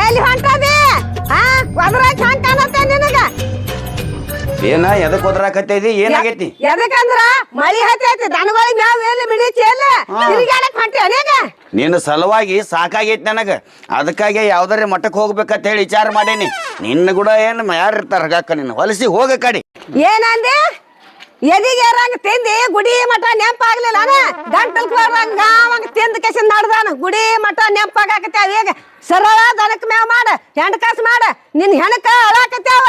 ಎಲ್ಲಿ ಹೊಂಟದಿ ಆ ಹಂಗ ಕಾಣತ್ತೆ ನಿನಗ. ಏನ ಎದಕ್ ಒದರಾಕತ್ತೈತಿ ಏನಾಗೈತಿ ಎದಕ್ಕಂದ್ರ? ಮಳಿ ಹತ್ತೈತಿ ದನಗಳಿಗೆ ಮ್ಯಾವ್ ಎಲ್ಲಿ ಮಿಡಿಚಿ ಎಲ್ಲ? ತಿರುಗಾಡಕ್ ಹೊಂಟಿ ಅನೇಗ ನಿನ್ನ ಸಲುವಾಗಿ ಸಾಕಾಗೈತಿ ನನಗ. ಅದಕ್ಕಾಗಿ ಯಾವ್ದಾರ ಮಠಕ್ಕೆ ಹೋಗ್ಬೇಕಂತ ಹೇಳಿ ವಿಚಾರ ಮಾಡೇನಿ. ನಿನ್ನ ಕೂಡ ಏನು ಯಾರು ಇರ್ತಾರ ಹಗಾಕ ನಿನ್ನ ಹೊಲಸಿ ಹೋಗ ಕಡಿ. ಏನಂದೆ? ಎದಿಗೆ ಏರಂಗ ತಿಂದಿ? ಗುಡಿ ಮಠ ನೆಂಪಾಗ್ಲಿಲ್ಲ ಗಂಟಲ್ ಕೋರಂಗ ಗಾವಂಗ ತಿಂದ ಕೆಸಿಂದ ನಡ್ದಾನ? ಗುಡಿ ಮಠ ನೆಂಪಾಗಕತ್ಯಾವ ಈಗ? ಸರಳ ದನಕ್ ಮೇವ್ ಮಾಡ ಹೆಂಡ್ ಕಾಸು ಮಾಡ ನಿನ್ ಹೆಣಕ ಅಳಾಕತ್ಯಾವ?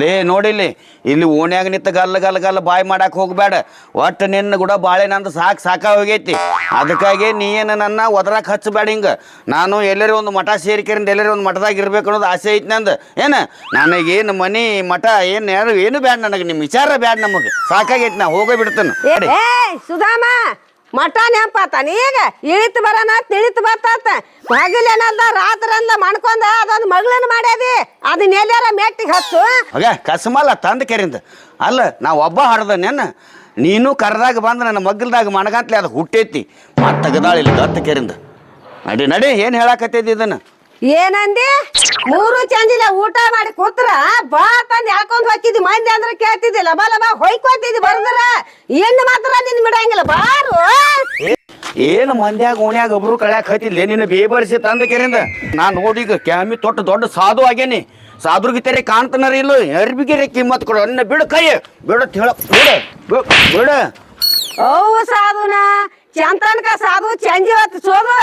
ಲೇ ನೋಡಿಲ್ಲಿ ಇಲ್ಲಿ ಓಣ್ಯಾಗ ನಿಂತ ಗಲ್ಲ ಗಲ್ಲ ಗಲ್ಲ ಬಾಯಿ ಮಾಡಕ್ ಹೋಗ್ಬೇಡ ಒಟ್ಟು ನಿನ್ನ ಕೂಡ ಬಾಳೆ ನಂದು ಸಾಕು ಸಾಕ ಹೋಗೈತಿ. ಅದಕ್ಕಾಗಿ ನೀ ಏನು ನನ್ನ ಒದರಾಕ್ ಹಚ್ಚಬೇಡ ಹಿಂಗ. ನಾನು ಎಲ್ಲರೂ ಒಂದು ಮಠ ಸೇರಿಕೆರಿಂದ ಎಲ್ಲರೂ ಒಂದು ಮಠದಾಗ ಇರ್ಬೇಕು ಅನ್ನೋದು ಆಸೆ ಐತಿ ನಂದು. ಏನು? ನನಗೇನು ಮನಿ ಮಠ ಏನು ಯಾರು ಏನು ಬೇಡ ನನಗೆ ನಿಮ್ಮ ವಿಚಾರ ಬೇಡ ನಮಗೆ. ಸಾಕಾಗೈತಿ ನಾ ಹೋಗೇ ಬಿಡ್ತೇನೆ. ಸುಧಾಮ ಮಠ ನೆಂಪಾತಾನ ಈಗ ಇಳಿತು ಬರನ, ತಿಳಿತು ಬರ್ತಾತ. ಹಗಲೇನಲ್ದ ರಾತ್ರಿ ಅಂದ ಮಣ್ಕೊಂದ, ಅದೊಂದು ಮಗಳನ್ನ ಮಾಡ್ಯಾದಿ. ಅದನ್ನ ಎಲ್ಲಾರ ಮೆಟ್ಟಿಗೆ ಹಚ್ಚು? ಕಸಮಲ್ಲ ತಂದ ಕೆರಿಂದ. ಅಲ್ಲ ನಾ ಒಬ್ಬ ಹಾಡ್ದ ನೆನ್ನ, ನೀನು ಕರೆದಾಗ ಬಂದು ನನ್ನ ಮಗ್ಗಲ್ದಾಗ ಮಣಗಂತ್ಲೆ ಅದು ಹುಟ್ಟೈತಿ. ಮತ್ತೆ ತೆಗದಾಳಿಲ್ಲ ಗತ್ತ ಕೆರಿಂದ. ನಡಿ ನಡಿ, ಏನು ಹೇಳಾಕತ್ತೈತಿ ಇದನ್ನು? ಏನಂದಿ? ಮೂರು ಚಂದಿಲ್ಲ ಊಟ ಮಾಡಿ ಕೂತ್ರ ಬಾ ತಂದ್ ಯಾಕೊಂಡ್ ಹೋಗಿದ್ದಿ ಮಂದಿ ಅಂದ್ರೆ ಕೇಳ್ತಿದ್ದಿ ಲಬ ಲಬ ಹೊಯ್ಕೋತಿದ್ದಿ ಬರ್ದ್ರ. ಇನ್ನು ಮಾತ್ರ ನಿನ್ ಬಿಡಂಗಿಲ್ಲ. ಬಾರು. ಏನು ಮಂದ್ಯಾಗ ಓಣ್ಯಾಗ ಒಬ್ರು ಕಳ್ಯಾಕ ಹತ್ತಿದ್ಲೆ? ನಿನ್ನ ಬೇಬರಿಸಿ ತಂದ ಕೆರಿಂದ ನಾ ನೋಡಿ ಈಗ ಕ್ಯಾಮಿ ತೊಟ್ಟು ದೊಡ್ಡ ಸಾಧು ಆಗೇನಿ ಸಾಧುಗಿತ್ತರೆ ಕಾಣ್ತನಾರ ಇಲ್ಲ. ಅರ್ಬಿಗೆರೆ ಕಿಮ್ಮತ್ ಕೊಡು. ಅನ್ನ ಬಿಡು ಕೈ ಬಿಡು ಹೇಳ ಬಿಡು. ಸಾಧುನಾ ಬಿಡು. ಅವು ಸಾಧುನ ಚಂತನಕ ಸಾಧು ಚಂಜಿ ಹೊತ್ತು ಸೋದು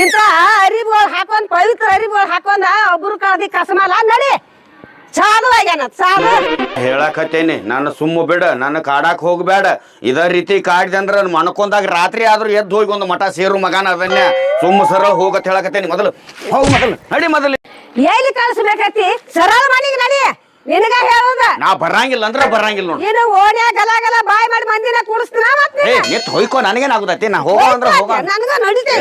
ಇಂತ ಅರಿಬುಗಳು ಹಾಕೊಂಡ್ ಪವಿತ್ರ ಅರಿಬುಗಳು ಹಾಕೊಂಡ ಒಬ್ರು ಕಳ್ದಿ ಕಸಮಲ ನಡಿ. ಸಾಧು ಆಗ್ಯಾನ ಸಾಧು. ಹೇಳಕತ್ತೇನಿ ನನ್ನ ಸುಮ್ಮ ಬಿಡ ನನ್ನ ಕಾಡಾಕ್ ಹೋಗ್ಬೇಡ. ಇದ ರೀತಿ ಕಾಡ್ದಂದ್ರ ಅಂದ್ರ ನನ್ ರಾತ್ರಿ ಆದ್ರೂ ಎದ್ದು ಹೋಗಿ ಒಂದು ಮಠ ಸೇರು ಮಗನ ಅದನ್ನ. ಸುಮ್ಮ ಸರಳ ಹೋಗತ್ ಹೇಳಕತ್ತೇನಿ ಮೊದಲು. ಹೋಗ್ ಮೊದಲು ನಡಿ ಮೊದಲು. ಎಲ್ಲಿ ಕಳ್ಸ್ಬೇಕತಿ ಸರಳ ಮನೆಗೆ ನಡಿ. ನಿನಗ ಹೇಳುದ? ನಾ ಬರಂಗಿಲ್ಲ ಅಂದ್ರ ಬರಂಗಿಲ್ಲ ನೋಡಿ. ನೀನು ಓಣ್ಯಾ ಗಲಗಲ ಗಲ ಬಾಯ್ ಮಾಡಿ ಮಂದಿನ ಕೂಡಿಸ್ತೀನ ಏ ನಿತ್ ಹೋಯ್ಕೋ ನನಗೇನಾಗುದೈತಿ? ನಾ ಹೋಗೋ ಅಂದ್ರ ಹೋಗ. ನನ್ಗ ನಡಿತೆ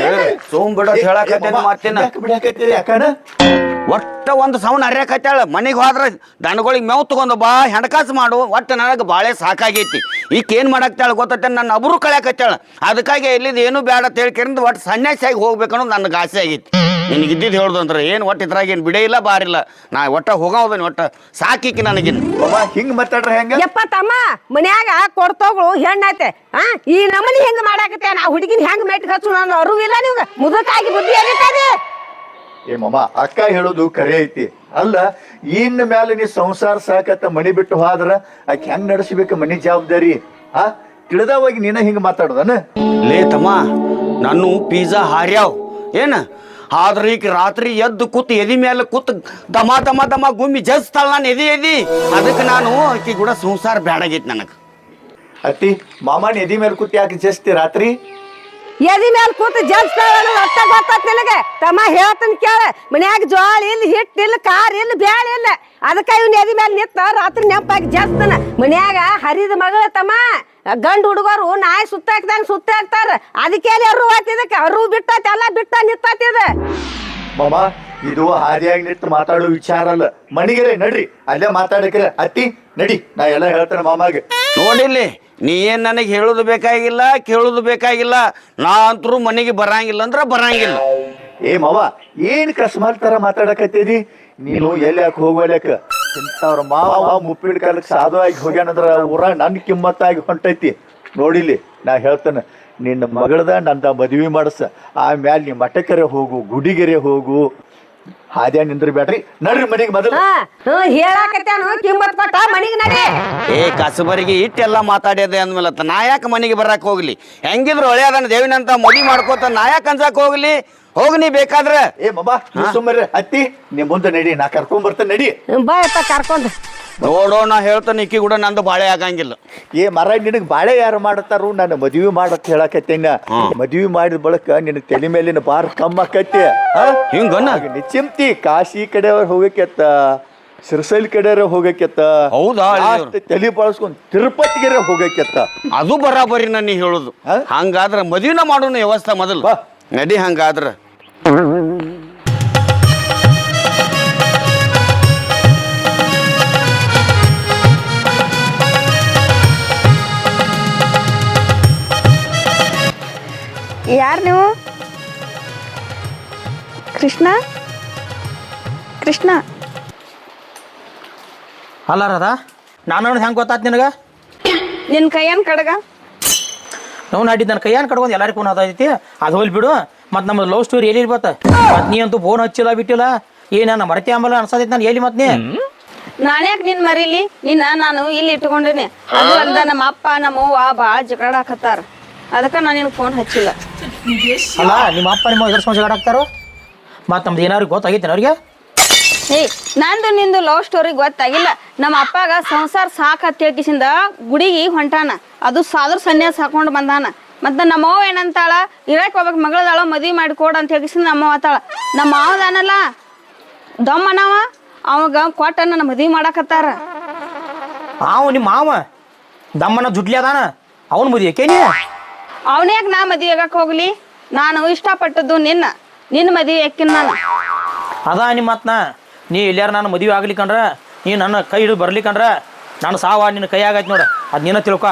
ಸುಮ್ ಬಿಡ ಹೇಳಕತ್ತೇನಿ ಮತ್ತೇನ ಬಿಡಾಕತ್ತೀರಿ ಯಾಕಣ ಒಟ್ಟ ಒಂದು ಸೌಂಡ್ ಅರ್ಯಾಕತ್ತಾಳ ಮನೆಗೆ ಹೋದ್ರ ದನಗಳಿಗೆ ಮೇವ್ ತಗೊಂಡು ಬಾ ಹೆಣಕಾಸು ಮಾಡು. ಒಟ್ಟು ನನಗೆ ಬಾಳೆ ಸಾಕಾಗೈತಿ. ಈಕ ಏನ್ ಮಾಡಾಕ್ತಾಳ ಗೊತ್ತೈತೆ ನನ್ನ ಅಬ್ರು ಕಳ್ಯಾಕತ್ತಾಳ. ಅದಕ್ಕಾಗಿ ಎಲ್ಲಿದ್ ಏನು ಬೇಡ ಅಂತ ಹೇಳ್ಕರಿಂದ ಒಟ್ಟು ಸನ್ಯಾಸಿಯಾಗಿ ಹೋಗ್ಬೇಕನ್ನೋದು ನನಗೆ ಆಸೆ ಆಗೈತಿ. ನಿನಗೆ ಇದ್ದಿದ್ದು ಹೇಳ್ದು ಅಂದ್ರೆ ಏನು ಒಟ್ಟು ಇದ್ರಾಗ ಏನು ಬಿಡೇ ಇಲ್ಲ ಬಾರಿಲ್ಲ ನಾ ಒಟ್ಟ ಹೋಗೋದನ್ ಒಟ್ಟ ಸಾಕಿಕ್ಕಿ ನನಗಿನ್. ಬಾಬಾ ಹಿಂಗ್ ಮಾತಾಡ್ರ ಹೆಂಗ? ಯಪ್ಪ ತಮ್ಮ ಮನ್ಯಾಗ ಕೊಡ್ತೋಗಳು ಹೆಣ್ಣೈತೆ ಆ ಈ ನಮನಿ ಹೆಂಗ್ ಮಾಡಾಕತ್ತೆ? ನಾ ಹುಡುಗಿನ ಹೆಂಗ್ ಮೆಟ್ಟಿ ಹಚ್ಚು ನಾನು ಅರುವಿಲ್ಲ ನಿಮ್ಗೆ? ಮುದುಕಾಗಿ ಬುದ್ಧಿ ಎಲ್ಲಿರ್ತದೆ ಏ ಮಾಮ ಅಕ್ಕ ಹೇಳೋದು ಕರೆ ಐತಿ. ಅಲ್ಲ ಇನ್ ಮ್ಯಾಲ ನೀ ಸಂಸಾರ ಸಾಕತ್ತ ಮನಿ ಬಿಟ್ಟು ಹೋದ್ರ ಆಕೆ ಹೆಂಗ್ ನಡೆಸಬೇಕು ಮನಿ ಜವಾಬ್ದಾರಿ? ಆ ತಿಳಿದವಾಗಿ ನೀನ ಹಿಂಗ್ ಮಾತಾಡೋದನ? ಲೇ ತಮ್ಮ ನಾನು ಪಿಜ್ಜಾ ಹಾರ್ಯಾವ್. ಏನ? ಆದ್ರೆ ಈಗ ರಾತ್ರಿ ಎದ್ದು ಕೂತು ಎದಿ ಮೇಲೆ ಕೂತು ದಮ ದಮ ದಮ ಗುಮ್ಮಿ ಜಸ್ತಾಳ ನಾನು ಎದಿ ಎದಿ. ಅದಕ್ಕೆ ನಾನು ಆಕಿ ಕೂಡ ಸಂಸಾರ ಬೇಡಾಗೈತಿ ನನಗೆ. ಅತ್ತಿ, ಮಾಮನ ಎದಿ ಮೇಲೆ ಕೂತಿ ಯಾಕೆ ಜಸ್ತಿ ರಾತ್ರಿ? ಎದಿ ಮೇಲೆ ಕೂತು ನಿನಗೆ? ತಮ್ಮ ಹೇಳ್ತೀನಿ ಕೇಳ. ಮನ್ಯಾಗ ಜೋಳ ಇಲ್ಲ ಹಿಟ್ಟು ಇಲ್ಲ ಕಾರ್ ಇಲ್ಲ, ಬ್ಯಾಳ ಇಲ್ಲ. ಅದಕ್ಕೆ ಇವ್ನ ಎದಿ ಮೇಲೆ ನಿತ್ತ ರಾತ್ರಿ ನೆಂಪಾಗಿ ಜಲ್ಸ್ತಾನ ಮನ್ಯಾಗ ಹರಿದ ಮಗಳ ತಮ್ಮ. ಗಂಡು ಹುಡುಗರು ನಾಯಿ ಸುತ್ತ ಹಾಕ್ದಂಗ ಸುತ್ತ ಹಾಕ್ತಾರ. ಅದಕ್ಕೆ ಅರು ಹಾಕಿದಕ್ಕೆ ಅರು ಬಿಟ್ಟೈತಿ ಎಲ್ಲ ಬಿಟ್ಟ ನಿತ್ತಾತಿದ ಮಾಮ, ಇದು ಹಾದಿಯಾಗಿ ನಿಂತು ಮಾತಾಡೋ ವಿಚಾರ ಅಲ್ಲ. ಮಣಿಗೆರೆ, ನಡ್ರಿ. ಅಲ್ಲೇ ಮಾತಾಡಕ್ರೆ, ಅತ್ತಿ, ನಡಿ. ನಾ ಎಲ್ಲ ಹೇಳ್ತೇನೆ ಮಾಮಾಗೆ. ನೋಡಿಲ್ಲಿ, ನೀ ಏನು ನನಗೆ ಹೇಳೋದು ಬೇಕಾಗಿಲ್ಲ, ಕೇಳೋದು ಬೇಕಾಗಿಲ್ಲ, ನಾ ಮನೆಗೆ ಬರಂಗಿಲ್ಲ ಅಂದ್ರೆ ಬರಂಗಿಲ್ಲ. ಏ ಮಾವ, ಏನ್ ಕಸ್ಮಾಲ್ ತರ ಮಾತಾಡಕತ್ತೀರಿ? ನೀನು ಎಲ್ಲಿ ಯಾಕೆ ಅವ್ರ ಇಂಥವ್ರ ಮಾವ ಮುಪ್ಪಿಡ್ ಕಾಲಕ್ಕೆ ಸಾಧು ಆಗಿ ಹೋಗ್ಯಾನಂದ್ರ ಊರ ನನ್ನ ಕಿಮ್ಮತ್ತಾಗಿ ಹೊಂಟೈತಿ. ನೋಡಿಲಿ ನಾ ಹೇಳ್ತೇನೆ, ನಿನ್ನ ಮಗಳದ ನಂದ ಮದುವೆ ಮಾಡಸ ಆಮೇಲೆ ನೀ ಮಠಕೆರೆ ಹೋಗು, ಗುಡಿಗೆರೆ ಹೋಗು. ಹಾದ್ಯಾ ನಿಂದ್ರಿ ಬ್ಯಾಡ್ರಿ ನಡ್ರಿ ಮನೆಗೆ ಮೊದಲು. ಹೇಳಾಕತ್ತಾನು ಕಿಮ್ಮತ್ ಕೊಟ್ಟ ಮನಿಗ್ ನಡಿ. ಏ ಕಸಬರಿಗೆ ಇಟ್ಟೆಲ್ಲ ಮಾತಾಡ್ಯದೆ ಅಂದ್ಮೇಲೆ ಆತ ನಾ ಯಾಕೆ ಮನೆಗೆ ಬರಕ್ ಹೋಗ್ಲಿ? ಹೆಂಗಿದ್ರು ಒಳ್ಳೆಯದನ್ನ ದೇವಿನಂತ ಮದಿ ಮಾಡ್ಕೋತ ನಾ ಯಾಕೆ ಅನ್ಸಕ್ ಹೋಗ್ಲಿ? ಹೋಗ್ ನೀ ಬೇಕಾದ್ರೆ. ಏ ಬಾಬಾ ಸುಮ್ಮನೆ ಅತ್ತಿ ನಿಮ್ ಮುಂದೆ ನಡಿ ನಾ ಕರ್ಕೊಂಡ್ ಬರ್ತೇನೆ ನಡಿ ಬಾಯಪ್ಪ ಕರ್ಕೊಂಡ್. ನೋಡೋ ನಾ ಹೇಳ್ತಾನೆ ಇಕ್ಕಿ ಕೂಡ ನಂದು ಬಾಳೆ ಆಗಂಗಿಲ್ಲ. ಏ ಮರ ನಿನಗೆ ಬಾಳೆ ಯಾರು ಮಾಡತ್ತಾರು ನಾನು ಮದುವೆ ಮಾಡತ್ ಹೇಳಕತ್ತೇನ ಮದುವೆ ಮಾಡಿದ ಬಳಿಕ ನಿನ್ ತಲೆ ಮೇಲಿನ ಬಾರ್ ಕಮ್ಮ ಆಕೈತಿ ಹಿಂಗನ್ನ? ಚಿಂತಿ ಕಾಶಿ ಕಡೆಯವ್ರು ಹೋಗಕ್ಕೆತ್ತ ಸಿರಸೈಲ್ ಕಡೆಯವ್ರ ಹೋಗಕ್ಕೆತ್ತ ಹೌದಾ? ತಲೆ ಬಳಸ್ಕೊಂಡ್ ತಿರುಪತಿಗೆರೆ ಹೋಗಕ್ಕೆತ್ತ ಅದು ಬರಾಬರಿ ನಾನು ಹೇಳುದು. ಹಂಗಾದ್ರೆ ಮದುವೆನ ಮಾಡೋಣ ವ್ಯವಸ್ಥೆ ಮೊದಲು. ನಡಿ ಹಂಗಾದ್ರ. ಯಾರು ನೀವು? ಕೃಷ್ಣ? ಕೃಷ್ಣ? ಅಲ್ಲ ರಾಧ ನಾನು ಅನ್ನೋದು ಹೆಂಗೆ ಗೊತ್ತಾತ್ ನಿನಗೆ? ನಿನ್ ಕೈಯನ್ ಕಡಗ? ನಾವು ನಾಡಿದ್ದು ನನ್ನ ಕೈಯಾನ ಕಡ್ಕೊಂಡು ಎಲ್ಲರಿಗೂ ಫೋನ್ ಅದೈತಿ ಅದು ಹೋಲ್ ಬಿಡು. ಮತ್ತು ನಮ್ಮ ಲವ್ ಸ್ಟೋರಿ ಎಲ್ಲಿ ಇರ್ಬತ್ತ ಮತ್ತು ನೀ ಅಂತೂ ಫೋನ್ ಹಚ್ಚಿಲ್ಲ ಬಿಟ್ಟಿಲ್ಲ. ಏ ನನ್ನ ಮರತಿ ಆಂಬಲ್ಲ ಅನ್ಸತೈತಿ ನಾನು ಎಲ್ಲಿ ಮತ್ತೆ ನೀ? ನಾನ್ಯಾಕ್ ನಿನ್ ಮರೀಲಿ? ನಿನ್ನ ನಾನು ಇಲ್ಲಿ ಇಟ್ಕೊಂಡಿನಿ ಅದು ಅಲ್ದ ನಮ್ಮ ಅಪ್ಪ ನಮ್ಮ ಅವ್ವ ಬಾಳ ಜಗಳಾಕತ್ತಾರ ಅದಕ್ಕೆ ನಾನು ನಿನ್ ಫೋನ್ ಹಚ್ಚಿಲ್ಲ. ಅಲ್ಲ ನಿಮ್ಮ ಅಪ್ಪ ನಿಮ್ಮ ಎದುರು ಸಮಸ್ಯೆ ಆಡಾಕ್ತಾರೋ ಮತ್ತೆ ನಮ್ದು ಏನಾದ್ರು ಗೊತ್ತಾಗೈತೆ ಅವ್ರಿಗೆ ಏ ನಂದು ನಿಂದು ಲವ್ ಸ್ಟೋರಿ ಗೊತ್ತಾಗಿಲ್ಲ. ನಮ್ಮ ಅಪ್ಪಾಗ ಸಂಸಾರ ಸಾಕು ಅಂತ ಗುಡಿಗಿ ಹೊಂಟಾನ. ಅದು ಸಾದ್ರ ಸನ್ಯಾಸ ಹಾಕೊಂಡು ಬಂದಾನ. ಮತ್ತೆ ನಮ್ಮ ಅವ್ವ ಏನಂತಾಳ? ಇರಕ್ ಹೋಗ್ಬೇಕು ಮಗಳದಾಳ ಮದ್ವಿ ಮಾಡಿ ಕೊಡ ಅಂತ ಹೇಳ್ಕಿಸಿಂದ ನಮ್ಮ ಆತಾಳ. ನಮ್ಮ ಮಾವದಾನಲ್ಲ ದಮ್ಮನವ ಅವಾಗ ಕೊಟ್ಟ ನನ್ನ ಮದ್ವಿ ಮಾಡಾಕತ್ತಾರ. ಅವ ನಿಮ್ಮ ಮಾವ. ದಮ್ಮನ ಜುಟ್ಲಿ ಅದಾನ. ಅವನ ಮದುವೆ ಅವನ್ಯಾಗ ನಾ ಮದುವೆ ಆಗಕ್ ಹೋಗ್ಲಿ? ನಾನು ಇಷ್ಟಪಟ್ಟದ್ದು ನಿನ್ನ ನಿನ್ನ ಮದುವೆ ನಾನು? ಅದ ನಿಮ್ಮ ಮಾತ್ನ? ನೀ ಇಲ್ಲ ನಾನು ಮದುವೆ ಆಗ್ಲಿಕ್ಕಂದ್ರ ನೀ ನನ್ನ ಕೈ ಹಿಡಿದು ಬರ್ಲಿಕ್ಕಂದ್ರ ನಾನು ಸಾವ ನಿನ್ನ ಕೈ ಆಗೈತೆ ನೋಡು. ಅದು ನೀನ ತಿಳ್ಕೊ.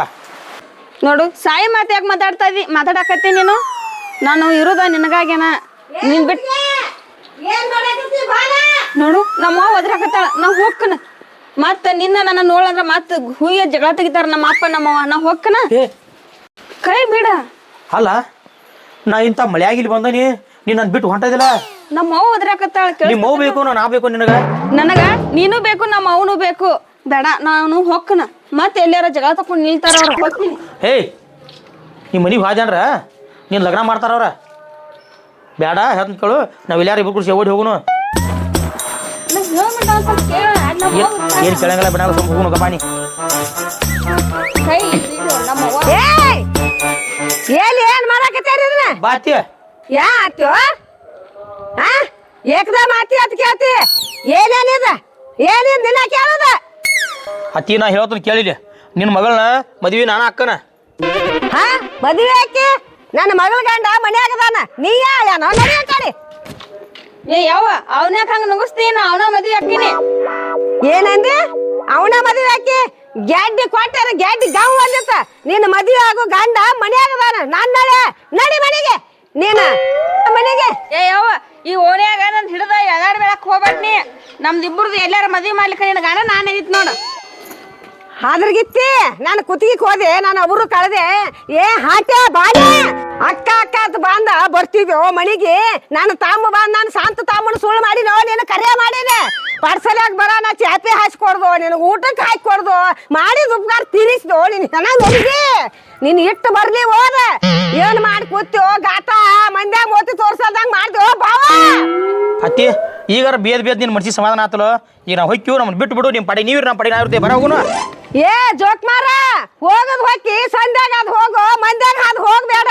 ನೋಡು ಸಾಯಿ ಮಾತ ಯಾಕೆ ಮಾತಾಡ್ತಾ ಇದ್ದಿ? ಮಾತಾಡಕತ್ತಿ ನೀನು? ನಾನು ಇರೋದ ನಿನಗಾಗೇನ ನೀನ್ ಬಿಟ್ ನೋಡು ನಮ್ಮ ಒದ್ರಾಕತ್ತಾಳ. ನಾ ಹೋಗ್ಕನ ಮತ್ತ ನಿನ್ನ ನನ್ನ ನೋಡಂದ್ರ ಮತ್ತ ಹೂಯ ಜಗಳ ತೆಗಿತಾರ ನಮ್ಮ ಅಪ್ಪ ನಮ್ಮವ್ವ ನಾ ಹೋಗ್ಕನ ಕೈ ಬಿಡ. ಅಲ್ಲ ನಾ ಇಂಥ ಮಳೆಯಾಗಿಲ್ಲಿ ಬಂದನಿ ನೀ ನನ್ನ ಬಿಟ್ಟು ಹೊಂಟದಿಲ್ಲ? ನಮ್ಮ ಅವ್ವ ಒದ್ರಾಕತ್ತಾಳ ಕೇಳ ನಿಮ್ಮ ಮಗು ಬೇಕು ನಾ ಬೇಕು ನಿನಗ? ನನಗ? ನೀನು ಬೇಕು ನಮ್ಮ ಅವನು ಬೇಕು. ಬೇಡ ನಾನು ಹೊಕ್ಕನ. ಮತ್ತೆ ಎಲ್ಲಾರ ಜಗಳ ತಕೊಂಡ್ ನಿಲ್ತಾರ ಅವ್ರು. ಹೇ ಹೇಯ್ ನಿಮ್ಮ ಮನೆಗೆ ಹಾಜಾನ್ರ ನೀನು ಲಗ್ನ ಮಾಡ್ತಾರ ಅವ್ರ? ಬೇಡ ಹೇಳ್ತ ಕೇಳು. ನಾವು ಎಲ್ಲಾರು ಇಬ್ರು ಕೂಡಿಸಿ ಓಡಿ ಹೋಗುನು. ಏನು ಕೇಳಂಗಿಲ್ಲ ಬಿಡಲ್ಲ ಸ್ವಲ್ಪ ಹೋಗುನು ಗಪಾನಿ ಎಲ್ಲಿ ಏನ್ ಮಾಡಾಕತ್ತೀರಿ ಇದನ್ನ? ಬಾತಿ ಯಾ ಆತ್ಯೋ? ಹಾ ಏಕದಮ್ ಆತಿ ಅಂತ ಕೇಳ್ತಿ. ಏನೇನಿದ ಏನೇನ್ ದಿನ ಕೇಳದ? ಅತ್ತಿ ನಾ ಹೇಳ್ತೀನಿ ಕೇಳಿಲ್ಲ ನಿನ್ನ ಮಗಳನ್ನ ಮದ್ವಿ ನಾನು ಅಕ್ಕನ. ಹಾ ಮದುವೆ ಆಕಿ? ನನ್ನ ಮಗಳ ಗಂಡ ಮನೆಯಾಗದಾನ ನೀ ಯಾನ ನಡಿಯ ಕಾಡಿ ಏ ಯಾವ ಅವನ್ಯಾಕ ಹಂಗ ನುಗ್ಸ್ತೀನಿ? ಅವನ ಮದ್ವಿ ಹಾಕಿನಿ ಏನಂದಿ? ಅವನ ಮದುವೆ ಆಕಿ? ಗ್ಯಾಡ್ಡಿ ಕೊಟ್ಟಾರ ಗ್ಯಾಡ್ಡಿ ಗಾವ್ ಬಂದಿತ್ತ ನಿನ್ನ ಮದುವೆ ಆಗೋ ಗಂಡ ಮನ್ಯಾಗದಾನ ನಾನ್ ನಡೆ ನಡಿ ಮನೆಗೆ. ನೀನ ಮನೆಗೆ. ಏ ಯವ್ವ ಈ ಓಣ್ಯಾಗ ನನ್ ಹಿಡ್ದ ಎದಾಡ್ ಬೆಳಕ್ ಹೋಗ್ಬೇಡ್ನಿ ನಮ್ದು ಇಬ್ಬರದು ಎಲ್ಲಾರ ಮದ್ವಿ ಮಾಡ್ಲಿಕ್ಕೆ ನಿನ್ನ ಗಂಡ ನಾನು ಇದಿತ್ ನೋಡು. ಹಾದ್ರಗಿತ್ತಿ ನಾನು ಕುತ್ತಿಗೆ ಹೋದೆ ನಾನು ಅವರು ಕಳೆದೆ. ಏ ಹಾಟೆ ಬಾಲೆ ಅಕ್ಕ ಅಕ್ಕ ಅಂತ ಬರ್ತೀವಿ. ಓ ಮನಿಗೆ ನಾನು ತಾಮ ಬಾಂದ ನಾನು ಶಾಂತ ತಾಮನ ಸುಳ್ಳು ಮಾಡಿ ನೋ ನೀನು ಕರೆ ಮಾಡೇನೆ ಆಗಿ ಬರ, ನಾ ಚಾಪೆ ಹಾಸ್ಕೊಡ್ದು, ನಿನಗೆ ಊಟಕ್ಕೆ ಹಾಕೊಡ್ದು ಮಾಡಿದ ಉಪಕಾರ ತಿನ್ನಿಸ್ದು ನೀನು ಚೆನ್ನಾಗಿ ಹೋಗಿ ನೀನು ಇಟ್ಟು ಬರ್ಲಿ, ಹೋದ. ಏನ್ ಮಾಡಿ ಕೂತ್ಯೋ ಗಾತ, ಮಂದ್ಯಾಗ ಮೋತಿ ತೋರ್ಸಲ್ದಂಗ ಓ ಬಾವ ಅತ್ತಿ, ಈಗಾರ ಬೇದ್ ಬೇದ್ ನಿನ್ನ ಮನ್ಸಿಗೆ ಸಮಾಧಾನ ಆತಲೋ? ಈಗ ನಾವು ಹೊಕ್ಕಿವು ನಮ್ಮನ್ನ ಬಿಟ್ಟು ಬಿಡು ನಿಮ್ಮ ಪಡಿ ನೀವಿರ ನಮ್ಮ ಪಡಿ ನಾವಿರ್ತೀವಿ ಬರ ಹೋಗುನು. ಏ ಜೋಕ್ ಮಾರ ಹೋಗದ್ ಹೋಗಿ ಸಂಧ್ಯಾಗ ಅದ್ ಹೋಗು ಮಂದ್ಯಾಗ ಅದ್ ಹೋಗ್ಬೇಡ.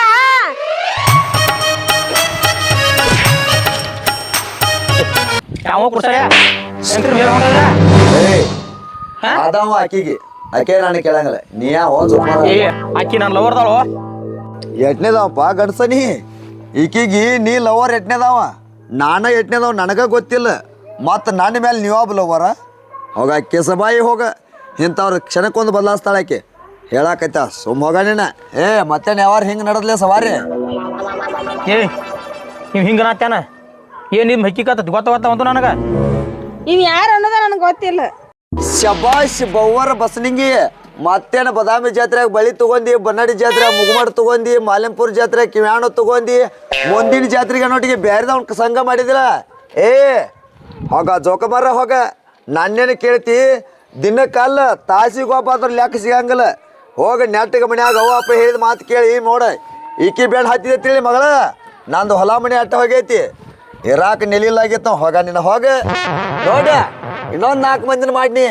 ಯಾವ ಶಂಕರ್ ಹೊಂಟದ? ಅದಾವ ಆಕಿಗೆ. ಆಕೆ ನಾನು ಕೇಳಂಗಿಲ್ಲ. ನೀ ಒಂದ್ ಏ ಅಕ್ಕಿ ನಾನು ಲವರ್ದಾಳು ಎಟ್ನೇದವಪ್ಪ ಗಡ್ಸನಿ? ಈಕಿಗಿ ನೀ ಲವರ್ ಎಟ್ನೇದವ? ನಾನ ಎಟ್ನೇದವ ನನಗ ಗೊತ್ತಿಲ್ಲ. ಮತ್ತ ನನ್ನ ಮೇಲೆ ನೀವಾಬ್ ಲವರ ಹೋಗ ಕೆಸಬಾಯಿ ಹೋಗ. ಇಂಥವ್ರ ಕ್ಷಣಕ್ಕೊಂದು ಬದಲಾಸ್ತಾಳೆ ಆಕೆ. ಹೇಳಾಕೈತ ಸುಮ್ಮ ಹೋಗಣ ಏ ಮತ್ತೆ ಯಾವಾರ ಹಿಂಗೆ ನಡದ್ಲೆ ಸವಾರಿ? ಏ ನೀವು ಹಿಂಗೆ ನಾತ್ಯಾನ ಏ ನಿಮ್ಮ ಹಕ್ಕಿಕತ್ತ ಅಂತ ನನಗೆ? ಇವ್ ಯಾರು ಅನ್ನೋದ ನನಗೆ ಗೊತ್ತಿಲ್ಲ. ಶಬಾಷ್ ಬವ್ವರ ಬಸನಿಂಗಿ ಮತ್ತೇನ ಬದಾಮಿ ಜಾತ್ರೆಗೆ ಬಳಿ ತಗೊಂಡಿ ಬನ್ನಡಿ ಜಾತ್ರೆ ಮುಗುಮಡ್ ತಗೊಂಡಿ ಮಾಲಿಂಪುರ್ ಜಾತ್ರೆ ಕಿವ್ಯಾಣ ತಗೊಂಡಿ ಮುಂದಿನ ಜಾತ್ರೆಗೆ ಅನ್ನೋಟಿಗೆ ಬೇರೆದವ್ನ ಸಂಘ ಮಾಡಿದಿಲ್ಲ. ಏ ಹೋಗ ಜೋಕಮಾರ ಹೋಗ. ನಾನೇನು ಕೇಳ್ತಿ? ದಿನಕ್ಕಲ್ಲ ತಾಸಿ ಅದ್ರ ಲೆಕ್ಕ ಸಿಗಂಗಿಲ್ಲ. ಹೋಗ ನೆಟ್ಟಿಗೆ ಮನ್ಯಾಗ ಅವಪ್ಪ ಅಪ್ಪ ಹೇಳಿದ ಮಾತು ಕೇಳಿ ನೋಡ ಈಕಿ ಬೇಡ ಹತ್ತಿದೆ ತಿಳಿ ಮಗಳ. ನಂದು ಹೊಲ ಮನೆ ಅಟ್ಟ ಹೋಗೈತಿ. ಇರಾಕ ನೆಲಿಲಾಗಿತ್ತು ಹೋಗ ನಿನ್ನ ಹೋಗ. ನೋಡ ಇನ್ನೊಂದು ನಾಲ್ಕು ಮಂದಿನ ಮಾಡಿನಿ.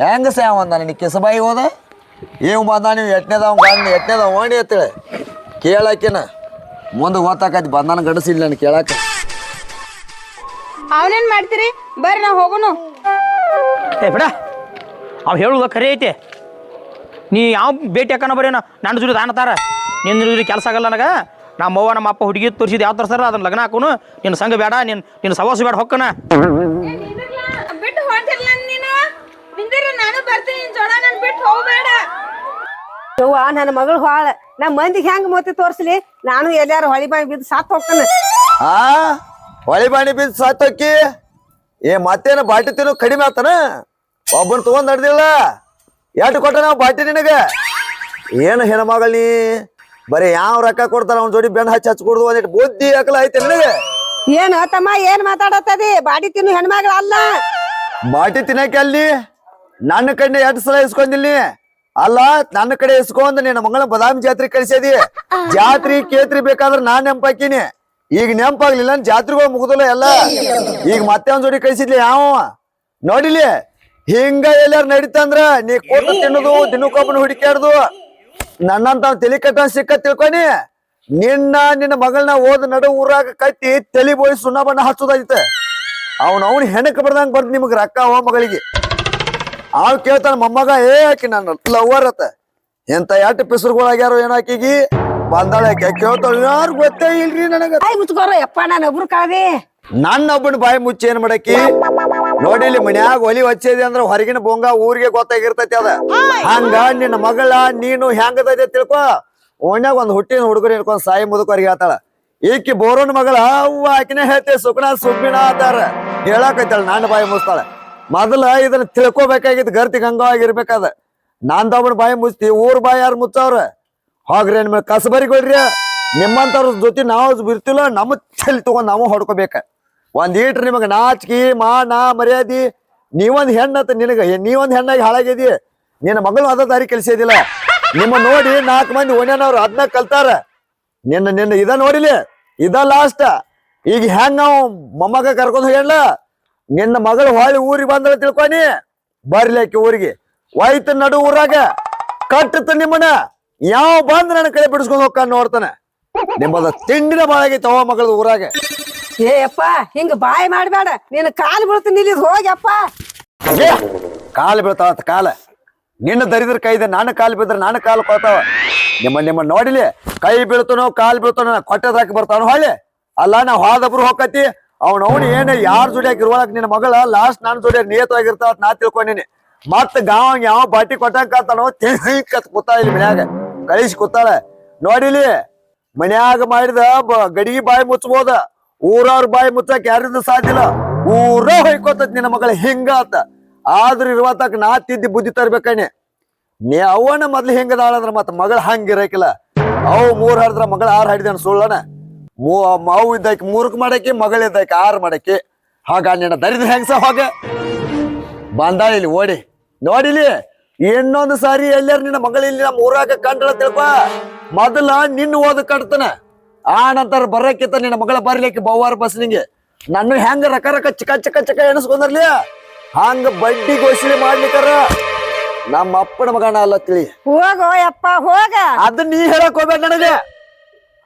ಹೆಂಗ ಸ್ಯಾವ ಅಂದ ನಿನ್ನ ಕಿಸಬಾಯಿ ಹೋದ? ಏನು ಬಂದ ನೀವು ಎಟ್ನೇದವ್ ಗಂಡ ಎಟ್ನೇದವ್ ಓಣಿ ಅಂತೇಳಿ ಕೇಳಾಕಿನ. ಮುಂದೆ ಗೊತ್ತಾಕೈತಿ ಬಂದಾನ ಗಂಡಸಿಲ್ಲ ನಾನು ಕೇಳಾಕ. ಅವನೇನ್ ಮಾಡ್ತೀರಿ? ಬರ್ರಿ ನಾವು ಹೋಗುನು. ಏ ಬಿಡ. ಅವ್ ಹೇಳುದ ಖರೆ ಐತೆ. ನೀ ಯಾವ ಭೇಟಿ ಹಾಕೋಣ ಬರೇನ ನನ್ನ ಜೊತೆ ತಾನತಾರ ನಿನ್ನ ಜೊತೆ ಕೆಲಸ ಆಗಲ್ಲ ನನಗೆ. ನಮ್ಮ ಅವ್ವ ನಮ್ಮ ಅಪ್ಪ ಹುಡುಗಿ ತೋರಿಸಿದ ಯಾವ ತರ್ಸಾರ ಅದನ್ನ ಲಗ್ನ ಹಾಕೋನು. ನಿನ್ನ ಸಂಘ ಬೇಡ ನಿನ್ನ ನಿನ್ನ ಸವಾಸ ಬೇಡ ಹೊಕ್ಕನ ಬಿಟ್ಟು ಹೊಂಟಿಲ್ಲ ನೀನು? ನಿಂದಿರ ನಾನು ಬರ್ತೀನಿ. ನಿನ್ ಜೋಡ ನನ್ ಬಿಟ್ಟು ಹೋಗ್ಬೇಡ. ಯವ್ವ ನನ್ನ ಮಗಳು ಹಾಳ. ನಾ ಮಂದಿಗೆ ಹೆಂಗ್ ಮತ್ತೆ ತೋರ್ಸಲಿ? ನಾನು ಎಲ್ಲಾರು ಹೊಳಿ ಬಾಣಿ ಬಿದ್ದು ಸಾತ್ ಹೋಗ್ತಾನ. ಆ? ಹೊಳಿ ಬಾಣಿ ಬಿದ್ದು ಸಾತ್ ಹೋಕಿ ಏ ಮತ್ತೇನ ಬಾಟಿ ತಿನ್ನು ಕಡಿಮೆ ಆತನ ಒಬ್ಬನ್ ತಗೊಂಡ್ ನಡ್ದಿಲ್ಲ. ಎಷ್ಟು ಕೊಟ್ಟ ನಾವು ಬಾಟಿ ನಿನಗ? ಏನು ಹೆಣ್ಮಗಳ್ ನೀ? ಬರೀ ಯಾವ ರೊಕ್ಕ ಕೊಡ್ತಾರ ಅವ್ನ ಜೋಡಿ ಬೆಣ್ಣ ಹಚ್ಚಿ ಹಚ್ಕೊಡ್ದು ಒಂದಿಟ್ಟು ಬುದ್ಧಿ ಅಕಲ ಐತೆ ನಿನಗೆ? ಏನ ತಮ್ಮ ಏನ್ ಮಾತಾಡತ್ತದಿ? ಬಾಡಿ ತಿನ್ನು ಹೆಣ್ಮಗಳ ಅಲ್ಲ. ಬಾಟಿ ತಿನ್ನಕ್ಕೆ ಅಲ್ಲಿ? ನನ್ನ ಕಡೆ ಎರಡು ಸಲ ಇಸ್ಕೊಂಡಿಲ್ಲ ಅಲ್ಲ ನನ್ನ ಕಡೆ ಇಸ್ಕೊಂಡ್ ನಿನ್ನ ಮಂಗಳ ಬದಾಮಿ ಜಾತ್ರೆ ಕಳಿಸಿದಿ ಜಾತ್ರಿ ಕೇತ್ರಿ ಬೇಕಾದ್ರೆ ನಾನ್ ನೆಂಪಾಕಿನಿ. ಈಗ ನೆಂಪಾಗ್ಲಿಲ್ಲ ಜಾತ್ರೆಗೋ ಜಾತ್ರೆಗಳು ಮುಗಿದಲ್ಲ ಎಲ್ಲ? ಈಗ ಮತ್ತೆ ಒಂದ್ ಜೋಡಿ ಕಳಿಸಿದ್ಲಿ ಯಾವ? ನೋಡಿಲಿ? ಹಿಂಗ ಎಲ್ಲಾರು ನಡೀತಂದ್ರ ನೀ ಕೊಟ್ಟು ತಿನ್ನದು ದಿನಕ್ಕೊಬ್ಬನ ಹುಡುಕ್ಯಾಡ್ದು. ನನ್ನಂತ ತಲೆ ಕಟ್ಟ ಸಿಕ್ಕ ತಿಳ್ಕೊನಿ. ನಿನ್ನ ನಿನ್ನ ಮಗಳನ್ನ ಓದ್ ನಡು ಊರಾಗ ಕಟ್ಟಿ ತಲಿ ಬೋಳಿ ಸುಣ್ಣ ಬಣ್ಣ ಹಚ್ಚೋದೈತೆ ಅವನ ಅವನ್ ಹೆಣಕ್ ಬರ್ದಂಗ ಬರ್ದ್ ನಿಮಗ್ ರೊಕ್ಕ ಅವ ಮಗಳಿಗೆ. ಅವ್ ಕೇಳ್ತಾನ ಮೊಮ್ಮಗ ಏ ಆಕಿ ನನ್ನ ಲವರ್ ಅತ್ತ. ಎಂತ ಎಟ್ಟು ಪಿಸರುಗಳಾಗ್ಯಾರೋ ಏನೋ ಆಕಿಗಿ? ಬಂದಾಳ ಆಕೆ. ಕೇಳ್ತಾಳ ಯಾರು ಗೊತ್ತೇ ಇಲ್ರಿ ನನಗ? ಮುಚ್ಕೋರ ಯಪ್ಪ ನಾನು ಒಬ್ರು ನನ್ನ ಒಬ್ಬನ ಬಾಯಿ ಮುಚ್ಚಿ ಏನ್ ಮಾಡಕಿ? ನೋಡಿಲಿ ಮನ್ಯಾಗ ಒಲಿ ಹಚ್ಚಿದೆ ಅಂದ್ರ ಹೊರಗಿನ ಬೊಂಗ ಊರಿಗೆ ಗೊತ್ತಾಗಿರ್ತೈತಿ ಅದ. ಹಂಗ ನಿನ್ನ ಮಗಳ ನೀನು ಹೆಂಗದೈತೆ ತಿಳ್ಕೊ. ಓಣ್ಯಾಗ ಒಂದ್ ಹುಟ್ಟಿನ ಹುಡುಗರು ಹಿಡ್ಕೊಂಡ್ ಸಾಯಿ ಮುದುಕರಿಗೆ ಹೇಳ್ತಾಳ. ಈಕಿ ಬೋರನ್ ಮಗಳ ಅವ್ವ ಆಕಿನ ಹೇಳ್ತೇವೆ ಸುಕಣ ಸುಬ್ಬಿಣ ಆತಾರ ಹೇಳಕೈತಾಳ ನಾನು ಬಾಯಿ ಮುಗಿಸ್ತಾಳ ಮೊದಲ ಇದನ್ನ ತಿಳ್ಕೊಬೇಕಾಗಿತ್ತು ಗರ್ತಿ ಗಂಗವಾಗಿರ್ಬೇಕಾದ ನಾಂದೊಬ್ಬನ ಬಾಯಿ ಮುಚ್ತಿ ಊರ್ ಬಾಯಿ ಯಾರು ಮುಚ್ಚವ್ರ? ಹೋಗ್ರಿ ಬರಿ ಕಸಬರಿಗೊಳ್ರಿ ನಿಮ್ಮಂತವ್ರ ಜೊತೆ ನಾವು ಬಿರ್ತಿಲ್ಲ ನಮ್ಮ ಚಲಿ ತಗೊಂಡ್ ನಾವು ಹೊಡ್ಕೋಬೇಕ. ಒಂದ್ ಈಟ್ರ್ ನಿಮಗ ನಾಚಿಕೆ ಮಾನ ಮರ್ಯಾದಿ. ನೀವೊಂದ್ ಹೆಣ್ಣತ್ತ ನಿನಗ ನೀವೊಂದ್ ಹೆಣ್ಣಾಗಿ ಹಾಳಾಗಿದಿ ನಿನ್ನ ಮಗಳು ಅದ ದಾರಿ ಕಲಿಸಿದಿಲ್ಲ ನಿಮ್ಮ ನೋಡಿ ನಾಲ್ಕು ಮಂದಿ ಒಣ್ಯನವ್ರು ಅದನ್ನ ಕಲ್ತಾರ. ನಿನ್ನ ನಿನ್ನ ಇದ ನೋಡಿಲಿ, ಇದ ಲಾಸ್ಟ್ ಈಗ ಹೆಂಗ್ ನಾವು ಮೊಮ್ಮಗ ಕರ್ಕೊಂಡು ಹೋಗ್ಯಾಳ ನಿನ್ನ ಮಗಳು ಹೊಳ್ಳಿ ಊರಿಗೆ ಬಂದ್ರ ತಿಳ್ಕೊನಿ ಬರ್ಲಿ ಆಕಿ ಊರಿಗೆ. ಒಯ್ತ ನಡು ಊರಾಗ. ಕಟ್ಟತ ನಿಮ್ಮನ ಯಾವ ಬಂದ್ ನನ್ನ ಕಡೆ ಬಿಡಿಸ್ಕೊಂಡು ಹೋಗ್ಕ ನೋಡ್ತಾನೆ. ನಿಮ್ಮದ ತಿಂಡಿನ ಬಾಳಾಗಿ ಅವ ಮಗಳ ಊರಾಗ. ಏ ಹಿಂಗ ಬಾಯಿ ಮಾಡಬೇಡ. ನೀನು ಕಾಲು ಬೀಳ್ತೀನಿ ಇಲ್ಲಿ ಹೋಗ್ಯಪ್ಪ ಏ, ಕಾಲು ಬೀಳ್ತಾವ ಕಾಲ. ನಿನ್ನ ದರಿದ್ರ ಕೈ ಇದೆ ನಾನು ಕಾಲು ಬಿದ್ರೆ ನಾನು ಕಾಲು ಕೊಳ್ತಾವ. ನಿಮ್ಮ ನಿಮ್ಮ ನೋಡಿಲಿ ಕೈ ಬೀಳ್ತಾನೋ ಕಾಲು ಬೀಳ್ತಾನೋ ಕೊಟ್ಟದಾಕಿ ಬರ್ತಾನೋ ಹೊಳ್ಳಿ. ಅಲ್ಲ ನಾ ಹೋದಬ್ರು ಹೋಗತಿ ಅವ್ನ ಅವ್ನು ಏನ ಯಾರ ಜೋಡಿಯಾಗಿ ಇರುವಾಗ ನಿನ್ನ ಮಗಳ? ಲಾಸ್ಟ್ ನಾನು ಜೋಡಿಯಾಗಿ ನಿಯತವಾಗಿರ್ತಾವ ನಾ ತಿಳ್ಕೊಂಡಿನಿ. ಮತ್ತ ಗಾವ ಯಾವ ಬಾಟಿ ಕೊಟ್ಟಂಕಾತನೋ ಕತ್ ಕೂತಾಳ ಇಲ್ಲಿ ಮನ್ಯಾಗ. ಕಳಿಸಿ ಕೂತಾಳ. ನೋಡಿಲಿ ಮನ್ಯಾಗ ಮಾಡಿದ ಗಡಿಗೆ ಬಾಯಿ ಮುಚ್ಚಬೋದ? ಊರವ್ರ ಬಾಯಿ ಮುಚ್ಚಕ್ ಯಾರಿಂದ ಸಾಧ್ಯ ಇಲ್ಲ. ಊರ ಹೊಯ್ಕೋತ ನಿನ್ನ ಮಗಳ ಹಿಂಗಾತ ಆದ್ರ ಇರುವತ್ತಕ್ ನಾ ತಿದ್ದಿ ಬುದ್ಧಿ ತರ್ಬೇಕಣ್ಣೆ ನೀ ಅವನ ಮೊದ್ಲು ಹೆಂಗದಾಳಂದ್ರ ಮತ್ತ ಮಗಳ ಹಂಗಿರಕಿಲ್ಲ ಅವು ಮೂರ್ ಹರಿದ್ರ ಮಗಳ ಆರ್ ಹಡಿದನ್ ಸುಳ್ಳನ. ಮೂ ಅವು ಇದ್ದಕ್ಕೆ ಮೂರಕ್ ಮಾಡಕ್ಕೆ, ಮಗಳ ಇದ್ದಕ್ಕೆ ಆರ್ ಮಾಡಕ್ಕೆ. ಹಾಗ ನಿನ್ನ ದರಿದ್ರ ಹೆಂಗಸ ಹೋಗ. ಬಂದಾಳ ಇಲ್ಲಿ ಓಡಿ. ನೋಡಿಲಿ, ಇನ್ನೊಂದು ಸಾರಿ ಎಲ್ಲಾರು ನಿನ್ನ ಮಗಳ ಇಲ್ಲಿ ನಮ್ಮ ಊರಾಗ ಕಂಡ್ರ ತಿಳ್ಕೊ. ಮೊದಲ ನಿನ್ನ ಓದ ಕಟ್ತಾನ. ಆ ನಂತರ ಬರಕ್ಕಿತ್ತ ನಿನ್ನ ಮಗಳ ಬರ್ಲಿಕ್ಕೆ ಬವ್ವಾರ ಬಸ್ ನಿಂಗೆ. ನನ್ನ ಹೆಂಗ ರಕ ರಕ ಚಿಕ್ಕ ಚಿಕ್ಕ ಚಿಕ್ಕ ಎಣಸ್ಕೊಂಡರ್ಲಿ? ಹಂಗ ಬಡ್ಡಿ ಘೋಷಣೆ ಮಾಡ್ಲಿಕ್ಕಾರ ನಮ್ಮ ಅಪ್ಪನ ಮಗನ ಅಲ್ಲ ತಿಳಿ. ಹೋಗೋ ಯಪ್ಪ ಹೋಗ. ಅದನ್ನ ನೀ ಹೇಳಕ್ ಹೋಗ್ಬೇಡ ನನಗೆ.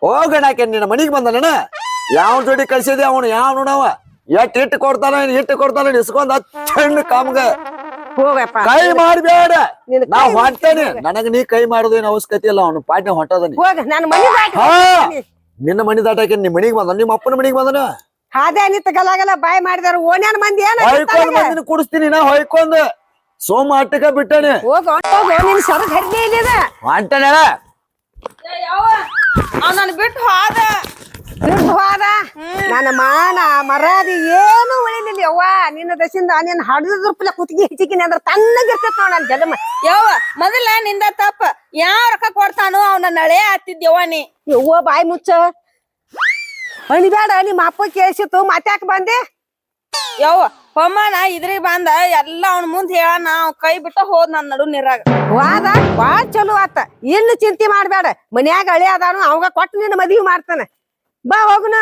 ಹೋಗಣಾಕೆ ನಿನ್ನ ಮನಿಗೆ ಬಂದ ನನ? ಯಾವ ಜೋಡಿ ಕಳ್ಸಿದೆ ಅವನು? ಯಾವ ನೋಡವ ಎಟ್ ಇಟ್ಟು ಕೊಡ್ತಾನ ಇಟ್ಟು ಕೊಡ್ತಾನ ಇಸ್ಕೊಂಡ್ ಹಚ್ಚಣ್ಣ ಕಾಮ್ಗ. ಹೋಗಪ್ಪ. ಕೈ ಮಾಡ್ಬೇಡ. ನಾ ಹೊಂಟೇನೆ. ನನಗ ನೀ ಕೈ ಮಾಡೋದೇನು ಅವಶ್ಯಕತೆ ಇಲ್ಲ ಅವನು ಪಾಟ್ನೆ ಹೊಂಟದನಿ. ಹೋಗ ನಾನು ಮನೆ. ನಿನ್ನ ಮನಿ ದಾಟಕ್ಕೆ ನಿಮ್ಮ ಮನಿಗ್ ಬಂದ ನಿಮ್ಮ ಅಪ್ಪನ ಮನಿಗ್ ಬಂದನ? ಹಾದೆ ನಿಂತ ಗಲಗಲ ಬಾಯ್ ಮಾಡಿದಾರ ಓನ್ಯಾನ್ ಮಂದಿ ಏನ ಹೊಯ್ಕೊಂಡ್ ಮಂದಿನ ಕುಡಿಸ್ತೀನಿ ನಾ ಹೊಯ್ಕೊಂಡ್. ಸೋಮ ಆಟಕ ಬಿಟ್ಟಣೆ ಹೋಗೋ ಹೋಗೋ ನಿನ್ ಸರಗ್ ಹರಿದೇ ಇಲ್ಲಿದ. ಹೊಂಟನೆ ಬಿಟ್ಟು ಹಾದ. ಬಿಟ್ಟು ಹೋದ ನನ್ನ ಮಾನ ಮರಾದಿ ಏನು ಉಳಿಲಿಲ್ಲ ಯವ್ವ. ನಿನ್ನ ದಶಿಂದ ನಿನ್ನ ಹಡದ್ರ ಪುಲ ಕುತ್ತಿಗೆ ಹಿಚಿಕಿನಿ ಅಂದ್ರ ತಣ್ಣಗಿರ್ತೈತ್ ನೋಡ್ ನನ್ ಜನ್ಮ ಯವ್ವ ಮೊದಲ ನಿಂದ ತಪ್ಪ. ಯಾವ ರೊಕ್ಕ ಕೊಡ್ತಾನೋ ಅವನ ನಳೆ ಹತ್ತಿದ್ಯವ್ವ ನೀ. ಯವ್ವ ಬಾಯಿ ಮುಚ್ಚ. ಅಣಿಬೇಡ ನಿಮ್ಮ ಅಪ್ಪ ಕೇಳಿಸಿತ್ತು ಮಾತ್ಯಾಕೆ ಬಂದೆ? ಯವ್ವ ಪಮ್ಮನ ಇದ್ರಿಗೆ ಬಂದ ಎಲ್ಲ ಅವನ ಮುಂದೆ ಹೇಳ ನಾವು ಕೈ ಬಿಟ್ಟ ಹೋದ್ ನನ್ನ ನಡು ನೀರಾಗ. ವಾದ ಬಾಳ್ ಚಲೋ ಆತ. ಇನ್ನು ಚಿಂತೆ ಮಾಡ್ಬೇಡ. ಮನ್ಯಾಗ ಹಳೆ ಅದಾನು ಅವಾಗ ಕೊಟ್ಟು ನಿನ್ನ ಮದ್ವಿ ಮಾಡ್ತಾನ. ಬಾ ಹೋಗುನ